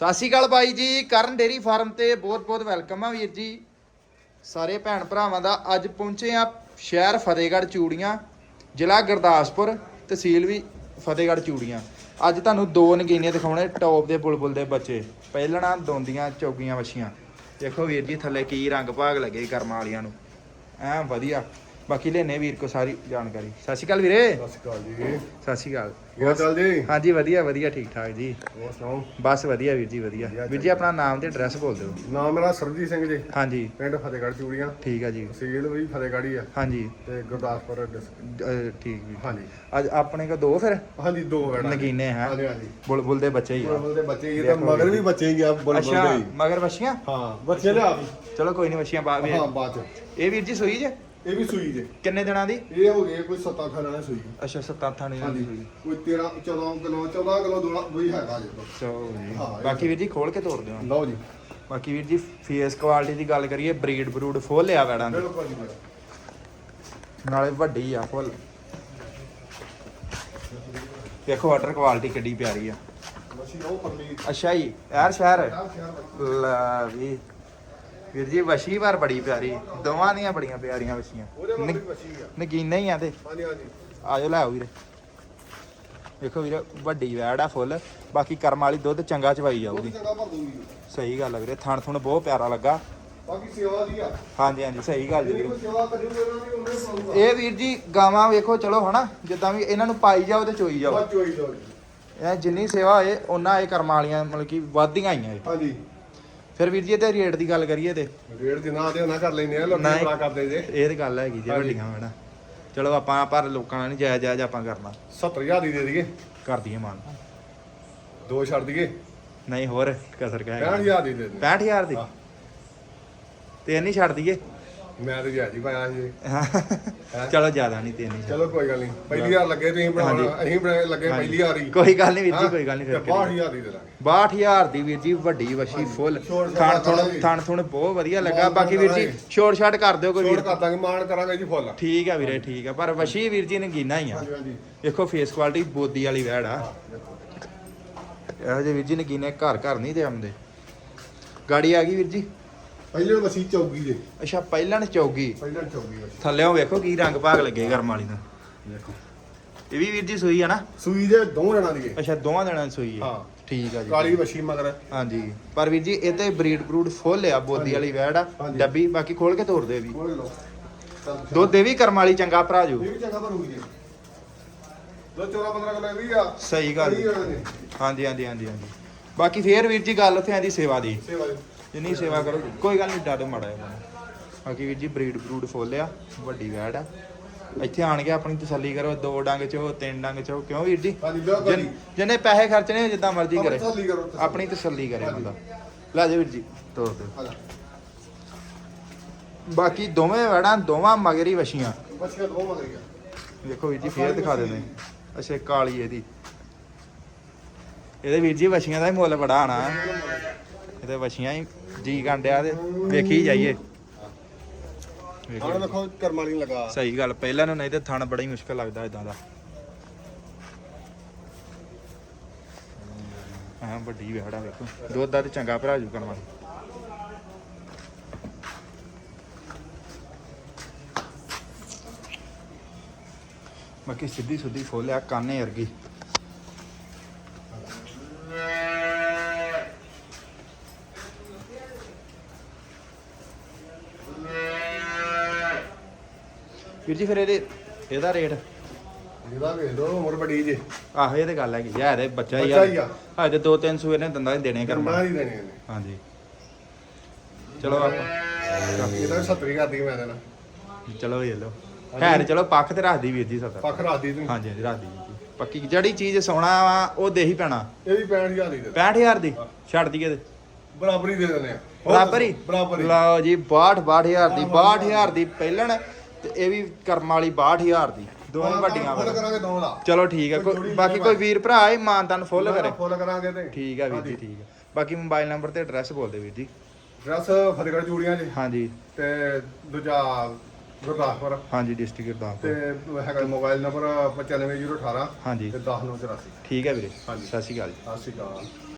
ਸਤਿ ਸ਼੍ਰੀ ਅਕਾਲ ਬਾਈ ਜੀ, ਕਰਨ ਡੇਰੀ ਫਾਰਮ ਤੇ ਬਹੁਤ ਬਹੁਤ ਵੈਲਕਮ ਆ ਵੀਰ ਜੀ। ਸਾਰੇ ਭੈਣ ਭਰਾਵਾਂ ਦਾ ਅੱਜ ਪਹੁੰਚੇ ਆ ਸ਼ਹਿਰ ਫਤਿਹਗੜ੍ਹ ਚੂੜੀਆਂ, ਜ਼ਿਲ੍ਹਾ ਗੁਰਦਾਸਪੁਰ, ਤਹਿਸੀਲ ਵੀ ਫਤਿਹਗੜ੍ਹ ਚੂੜੀਆਂ। ਅੱਜ ਤੁਹਾਨੂੰ ਦੋ ਨਗੀਨੇ ਦਿਖਾਉਣੇ, ਟੌਪ ਦੇ ਬੁਲਬੁਲ ਦੇ ਬੱਚੇ। ਪਹਿਲਣਾ ਦੋਂਦੀਆਂ, ਚੌਗੀਆਂ ਵਛੀਆਂ। ਦੇਖੋ ਵੀਰ ਜੀ, ਥੱਲੇ ਕੀ ਰੰਗ ਭਾਗ ਲੱਗੇ ਕਰਮਾਂ ਵਾਲੀਆਂ ਨੂੰ। ਐ ਵਧੀਆ। ਬਾਕੀ ਲੈਨੇ ਵੀਰ ਕੋ ਸਾਰੀ ਜਾਣਕਾਰੀ। ਸਤਿ ਸ਼੍ਰੀ ਅਕਾਲ ਵੀਰੇ। ਸਤਿ ਸ਼੍ਰੀ ਅਕਾਲ ਜੀ। ਸਤਿ ਸ਼੍ਰੀ ਅਕਾਲ। ਚਾਲ ਜੀ? ਹਾਂਜੀ ਵਧੀਆ ਵਧੀਆ ਠੀਕ ਠਾਕ ਜੀ। ਹੋਰ ਸੁਣਾਓ? ਬਸ ਵਧੀਆ ਵੀਰ ਜੀ ਵਧੀਆ। ਵੀਰ ਜੀ ਆਪਣਾ ਨਾਮ ਤੇ ਐਡਰੈਸ ਬੋਲ ਦਿਓ। ਨਾਮ ਮੇਰਾ ਸਰਬਜੀਤ ਸਿੰਘ ਜੀ। ਹਾਂਜੀ। ਪਿੰਡ ਫਤਿਹਗੜ੍ਹ ਚੂੜੀਆਂ। ਠੀਕ ਆ ਜੀ। ਤਹਿਸੀਲ ਵੀ ਫਤਿਹਗੜ੍ਹ ਹੀ ਆ। ਹਾਂਜੀ। ਤੇ ਗੁਰਦਾਸਪੁਰ ਡਿਸਟ੍ਰਿਕਟ ਠੀਕ ਵੀ ਹਾਂਜੀ। ਅੱਜ ਆਪਣੇ ਕੋ ਦੋ ਫਿਰ? ਹਾਂਜੀ ਦੋ ਵੜਾ ਨਗੀਨੇ ਹੈ। ਹਾਂਜੀ ਹਾਂਜੀ। ਬੁਲਬੁਲ ਦੇ ਬੱਚੇ ਹੀ ਆ। ਬੁਲਬੁਲ ਦੇ ਬੱਚੇ ਇਹ ਤਾਂ ਮਗਰ। ਵੀ ਬੱਚੇ ਹੀ ਆ ਬੁਲਬੁਲ ਦੇ ਹੀ। ਮਗਰ ਵਛੀਆਂ? ਹਾਂ ਬੱਚੇ ਲਿਆ ਵੀ। ਚਲੋ ਕੋਈ ਨਹੀਂ ਵਛੀਆਂ ਬਾਅਦ ਹਾਂ ਵਿੱਚ ਬਾਅਦ ਚ। ਇਹ ਵੀਰ ਜੀ ਸੂਈ ਜੇ? ਇਹ ਵੀ ਸੂਈ ਜੇ। ਕਿੰਨੇ ਦਿਨਾਂ ਦੀ? ਇਹ ਹੋ ਗਏ ਕੋਈ 7 ਖਾਣਾ ਨੇ ਸੂਈ ਅੱਛਾ ਸੱਤਾਂ ਥਾਣੇ ਦੀ ਹਾਂਜੀ। ਸੂਈ। ਕੋਈ 13 14 ਕਿਲੋ 14 ਕਿਲੋ ਦੋਲਾ ਵੀ ਹੈਗਾ ਜੇ। ਤੋਂ ਚਲੋ ਜੀ। ਹਾਂ, ਇਹ ਬਾਕੀ ਵੀਰ ਜੀ ਖੋਲ ਕੇ ਤੋੜ ਦਿਓ। ਲਓ ਜੀ। ਬਾਕੀ ਵੀਰ ਜੀ ਫੇਸ ਕੁਆਲਿਟੀ ਦੀ ਗੱਲ ਕਰੀਏ ਬਰੀਡ ਬਰੂਡ ਫੁੱਲ ਲਿਆ ਵੈੜਾਂ ਦੀ। ਬਿਲਕੁਲ ਜੀ ਬਿਲਕੁਲ। ਨਾਲੇ ਵੱਡੀ ਆ ਫੁੱਲ। ਦੇਖੋ ਵਾਟਰ ਕੁਆਲਿਟੀ ਕਿੱਡੀ ਪਿਆਰੀ ਆ। ਮੱਛੀ ਉਹ ਪਰਲੀ ਅੱਛਾ ਜੀ ਯਾਰ ਸ਼ਹਿਰ? ਯਾਰ ਸ਼ਹਿਰ। ਲੈ ਵੀ। ਵੀਰ ਜੀ ਵਸ਼ੀ ਵਾਰ ਬੜੀ ਪਿਆਰੀ। ਦੋਵਾਂ ਦੀਆਂ ਬੜੀਆਂ ਪਿਆਰੀਆਂ ਵਸ਼ੀਆਂ। ਉਹਦੇ ਮਗਰ ਵੀ ਬੱਚੀ ਆ। ਨਗੀਨਾ ਹੀ ਆ ਤੇ। ਹਾਂਜੀ ਹਾਂਜੀ। ਆਜੋ ਲੈ ਆਓ ਵੀਰੇ। ਦੇਖੋ ਵੀਰੇ ਵੱਡੀ ਵੈੜ ਆ ਫੁੱਲ। ਬਾਕੀ ਕਰਮ ਵਾਲੀ ਦੁੱਧ ਚੰਗਾ ਚਵਾਈ ਜਾਊਗੀ। ਚੰਗਾ ਭਰ ਦੂੰਗੀ ਸਹੀ ਗੱਲ ਆ ਵੀਰੇ ਥਣ ਥੁਣ ਬਹੁਤ ਪਿਆਰਾ ਲੱਗਾ। ਬਾਕੀ ਸੇਵਾ ਦੀ ਆ। ਹਾਂਜੀ ਹਾਂਜੀ ਸਹੀ ਗੱਲ ਜੀ ਵੀਰੇ। ਕੋਈ ਸੇਵਾ ਉਹਨੇ ਇਹ ਵੀਰ ਜੀ ਗਾਵਾਂ ਵੇਖੋ ਚਲੋ ਹਨਾ ਜਿੱਦਾਂ ਵੀ ਇਹਨਾਂ ਨੂੰ ਪਾਈ ਜਾਓ ਤੇ ਚੋਈ ਜਾਓ। ਚੋਈ ਜੀ। ਇਹ ਜਿੰਨੀ ਸੇਵਾ ਹੋਏ ਉਹਨਾਂ ਇਹ ਕਰਮ ਵਾਲੀਆਂ ਮਤਲਬ ਕਿ ਵੱਧਦੀਆਂ ਆਈਆਂ ਇਹ। ਹਾਂਜੀ। ਫਿਰ ਵੀਰ ਜੀ ਇਹਦੇ ਰੇਟ ਦੀ ਗੱਲ ਕਰੀਏ ਤੇ। ਰੇਟ ਦੇ ਉਹਨਾਂ ਕਰ ਲੈਨੇ ਆ ਲੋਕੀ ਨਹੀਂ। ਬੜਾ ਕਰਦੇ ਜੇ। ਇਹ ਤੇ ਗੱਲ ਹੈਗੀ ਜੀ। ਵੱਡੀਆਂ ਹਨਾ ਚਲੋ ਆਪਾਂ ਪਰ ਲੋਕਾਂ ਨਾਲ ਨਹੀਂ ਜਾਇਜ਼ ਜਾਇਜ਼ ਆਪਾਂ ਕਰਨਾ। 70000 ਦੀ ਦੇ ਦਈਏ। ਕਰ ਦਈਏ ਮਾਨ। ਦੋ ਛੱਡ ਦਈਏ। ਨਹੀਂ ਹੋਰ ਕਸਰ ਕਹਿ 65000 ਦੀ ਦੇ ਦੇ 65000 ਦੀ। ਤੇ ਨਹੀਂ ਛੱਡ ਦਈਏ। ਮੈਂ ਤੇ ਜਾਜੀ ਪਾਇਆ ਸੀ। ਚਲੋ ਜ਼ਿਆਦਾ ਨਹੀਂ ਤੇ ਨਹੀਂ ਚਲੋ ਕੋਈ ਗੱਲ ਨਹੀਂ। ਪਹਿਲੀ ਵਾਰ ਲੱਗੇ ਤੁਸੀਂ ਬਣਾਉਣਾ। ਅਸੀਂ ਬਣਾ ਲੱਗੇ ਪਹਿਲੀ ਵਾਰ ਹੀ ਕੋਈ ਗੱਲ ਨਹੀਂ ਵੀਰ ਜੀ ਕੋਈ ਗੱਲ ਨਹੀਂ ਫਿਰ ਤੇ 62000 ਦੀ ਦੇ ਦਾਂਗੇ। 62000 ਦੀ ਵੀਰ ਜੀ ਵੱਡੀ ਵਸ਼ੀ ਫੁੱਲ। ਥਣ ਥੁਣ। ਥਣ ਥੁਣ ਬਹੁਤ ਵਧੀਆ ਲੱਗਾ। ਬਾਕੀ ਵੀਰ ਜੀ। ਛੋੜ ਛਾੜ ਕਰ ਦਿਓ ਕੋਈ ਵੀਰ। ਕਰ ਦਾਂਗੇ ਮਾਣ ਕਰਾਂਗੇ ਜੀ ਫੁੱਲ। ਠੀਕ ਆ ਵੀਰੇ ਠੀਕ ਆ। ਪਰ ਵਸ਼ੀ ਵੀਰ ਜੀ ਨਗੀਨਾ ਹੀ ਆ। ਦੇਖੋ ਫੇਸ ਕੁਆਲਿਟੀ ਬੋਦੀ ਵਾਲੀ ਵੈੜ ਆ। ਇਹੋ ਜਿਹੇ ਵੀਰ ਜੀ ਨਗੀਨੇ ਘਰ ਘਰ ਨਹੀਂ ਤੇ ਆਉਂਦੇ। ਗਾੜੀ ਆ ਗਈ ਵੀਰ ਜੀ? ਪਹਿਲੇ ਵਸੀ ਚੌਗੀ ਜੇ। ਅੱਛਾ ਪਹਿਲਣ ਚੌਗੀ। ਪਹਿਲਾਂ ਚੌਗੀ ਵਸੀ ਥੱਲੇੋਂ ਵੇਖੋ ਕੀ ਰੰਗ ਭਾਗ ਲੱਗੇ ਗਰਮ ਵਾਲੀ ਦਾ। ਦੇਖੋ ਇਹ ਵੀ ਵੀਰ ਜੀ ਸੂਈ ਆ ਨਾ? ਸੂਈ ਦੇ ਦੋ ਜਣਾਂ ਦੀ ਅੱਛਾ ਦੋਵਾਂ ਦਿਨਾਂ ਦੀ ਸੂਈ ਆ ਹਾਂ। ਠੀਕ ਆ ਜੀ। ਕਾਲੀ ਵਸੀ ਮਗਰ। ਹਾਂਜੀ। ਪਰ ਵੀਰ ਜੀ ਇਹ ਤੇ ਬਰੀਡ ਬਰੂਡ ਫੁੱਲ ਆ ਬੋਦੀ। ਵਾਲੀ ਵੈੜ ਆ ਹਾਂਜੀ। ਡੱਬੀ ਬਾਕੀ ਖੋਲ ਕੇ ਤੋੜ ਦੇ ਵੀ। ਕੋਲੇ ਲਓ। ਦੁੱਧ ਇਹ ਵੀ ਕਰਮ ਵਾਲੀ ਚੰਗਾ ਭਰਾ ਜੋ। ਇਹ ਵੀ ਚੰਗਾ ਭਰੂਗੀ ਜੀ। ਦੋ 14 15 ਕਿਲੋ ਵੀ ਆ। ਸਹੀ ਗੱਲ ਹਾਂਜੀ ਹਾਂਜੀ ਹਾਂਜੀ ਹਾਂਜੀ। ਬਾਕੀ ਫੇਰ ਵੀਰ ਜੀ ਗੱਲ ਉੱਥੇ ਆਂਦੀ ਸੇਵਾ ਦੀ। ਸੇਵਾ ਦੀ। ਜਿੰਨੀ ਸੇਵਾ ਕਰੋ ਕੋਈ ਗੱਲ ਨਹੀਂ ਡਰ ਮਾੜਾ ਹੈ ਬਾਕੀ ਵੀਰ ਜੀ ਬਰੀਡ ਬਰੂਡ ਫੁੱਲ ਆ ਵੱਡੀ ਵੈੜ ਆ। ਇੱਥੇ ਆਣ ਕੇ ਆਪਣੀ ਤਸੱਲੀ ਕਰੋ ਦੋ ਡੰਗ ਚੋ ਤਿੰਨ ਡੰਗ ਚੋ। ਕਿਉਂ ਵੀਰ ਜੀ? ਹਾਂਜੀ ਜਿਨ- ਪੈਸੇ ਖਰਚਣੇ ਜਿੱਦਾਂ ਮਰਜ਼ੀ ਆਪਣੀ ਕਰੇ। ਤਸੱਲੀ ਕਰੋ ਤਸੱਲੀ। ਆਪਣੀ ਤਸੱਲੀ ਕਰੇ ਬੰਦਾ। ਲੈ ਜਾ ਵੀਰ ਜੀ ਤੋੜ ਦਿਓ। ਆ ਜਾ ਬਾਕੀ ਦੋਵੇਂ ਵੜਾਂ ਦੋਵਾਂ ਮਗਰੀ ਵਸ਼ੀਆਂ ਬੱਚਿਆਂ ਦੋ ਮਗਰ ਗਿਆ ਦੇਖੋ ਵੀਰ ਜੀ ਫੇਰ ਦਿਖਾ ਦਿੰਦੇ। ਅੱਛਾ ਇਹ ਕਾਲੀ ਇਹਦੀ। ਇਹਦੇ ਵੀਰ ਜੀ ਵਸ਼ੀਆਂ ਦਾ ਹੀ ਮੁੱਲ ਬੜਾ ਆਣਾ ਇਹਦੇ ਵਸ਼ੀਆਂ ਹੀ ਜੀ ਗੰਡਿਆ ਤੇ ਵੇਖੀ ਜਾਈਏ। ਵੇਖੀ ਹੁਣ ਵੇਖੋ ਕਰਮਾਂ ਨਹੀਂ ਲਗਾ। ਸਹੀ ਗੱਲ ਪਹਿਲਾਂ ਨੂੰ ਨਹੀਂ ਤੇ ਥਣ ਬੜਾ ਹੀ ਮੁਸ਼ਕਲ ਲੱਗਦਾ ਇਦਾਂ ਦਾ। ਹਾਂ ਵੱਡੀ ਵਿਹੜਾ ਵੇਖੋ। ਦੁੱਧ ਦਾ ਤੇ ਚੰਗਾ ਭਰਾ ਜੂ ਕਰਮਾ ਬਾਕੀ ਸਿੱਧੀ ਸੁੱਧੀ ਫੋਲਿਆ ਕਾਨੇ ਵਰਗੀ। ਵੀਰ ਜੀ ਫਿਰ ਇਹਦੇ ਇਹਦਾ ਰੇਟ ਜਿਹਦਾ ਵੇਖ ਲੋ ਉਮਰ ਬੜੀ ਜੇ। ਆਹੋ ਇਹ ਤੇ ਗੱਲ ਹੈਗੀ ਯਾਰ ਇਹ ਬੱਚਾ ਹੀ ਬੱਚਾ ਹੀ ਆ। ਆ। ਹਜੇ ਦੋ ਤਿੰਨ ਸੂਏ ਨੇ ਦੰਦਾਂ ਹੀ ਦੇਣੇ ਕਰਮਾ। ਕਰਮਾਂ ਨਹੀਂ ਦੇਣੇ ਨੇ ਹਾਂਜੀ। ਚਲੋ ਆਪਾਂ। ਇਹਦਾ 70 ਕਰਦੀ ਮੈਂ ਦੇਣਾ ਚਲੋ ਇਹ ਲਓ। ਹੈ ਚਲੋ ਪੱਖ ਤੇ ਰੱਖਦੀ ਵੀਰ ਜੀ ਸਤਾ। ਪੱਖ ਰਾਦੀ ਤੂੰ। ਹਾਂਜੀ ਹਾਂਜੀ ਰੱਖਦੀ ਵੀਰ ਜੀ। ਪੱਕੀ ਜਿਹੜੀ ਚੀਜ਼ ਸੋਨਾ ਵਾ ਉਹ ਦੇ ਹੀ ਪੈਣਾ। ਇਹ ਵੀ 65000 ਦੀ ਦੇ 65000 ਦੀ? ਛੱਡ ਦਈਏ ਤੇ। ਬਰਾਬਰੀ ਦੇ ਦਿੰਦੇ ਆ। ਬਰਾਬਰ? ਹੀ ਬਰਾਬਰ। ਹੀ ਲਓ ਜੀ 62 62000 ਦੀ 62000 ਦੀ ਪਹਿਲਣ। ਤੇ ਇਹ ਵੀ ਕਰਮ ਵਾਲੀ 62000 ਦੀ। ਦੋਵੇਂ ਵੱਡੀਆਂ ਫੁੱਲ ਵਾ। ਕਰਾਂਗੇ ਦੋ ਦਾ ਚਲੋ ਠੀਕ ਹੈ ਕੋਈ ਕੋਈ ਜੋੜੀ ਬਾਕੀ ਕੋਈ ਵੀਰ ਭਰਾ ਹੈ ਮਾਨਤਨ ਫੁੱਲ ਕਰੇ? ਫੁੱਲ ਕਰਾਂਗੇ ਤੇ। ਠੀਕ ਹੈ ਵੀਰ ਜੀ ਠੀਕ ਹੈ ਬਾਕੀ ਮੋਬਾਈਲ ਨੰਬਰ ਤੇ ਐਡਰੈਸ ਬੋਲ ਦਿਓ ਵੀਰ ਜੀ। ਡਰੈਸ ਫਤਿਹਗੜ੍ਹ ਚੂੜੀਆਂ ਜੀ। ਹਾਂਜੀ। ਤੇ ਦੂਜਾ ਗੁਰਦਾਸਪੁਰ। ਹਾਂਜੀ ਡਿਸਟ੍ਰਿਕਟ ਦਾ ਤੇ ਹੈਗਾ ਮੋਬਾਈਲ ਨੰਬਰ 95018 ਹਾਂਜੀ। ਤੇ 10984 ਠੀਕ ਹੈ ਵੀਰੇ। ਹਾਂਜੀ। ਸਤਿ ਸ਼੍ਰੀ ਅਕਾਲ ਜੀ। ਸਤਿ ਸ਼੍ਰੀ ਅਕਾਲ।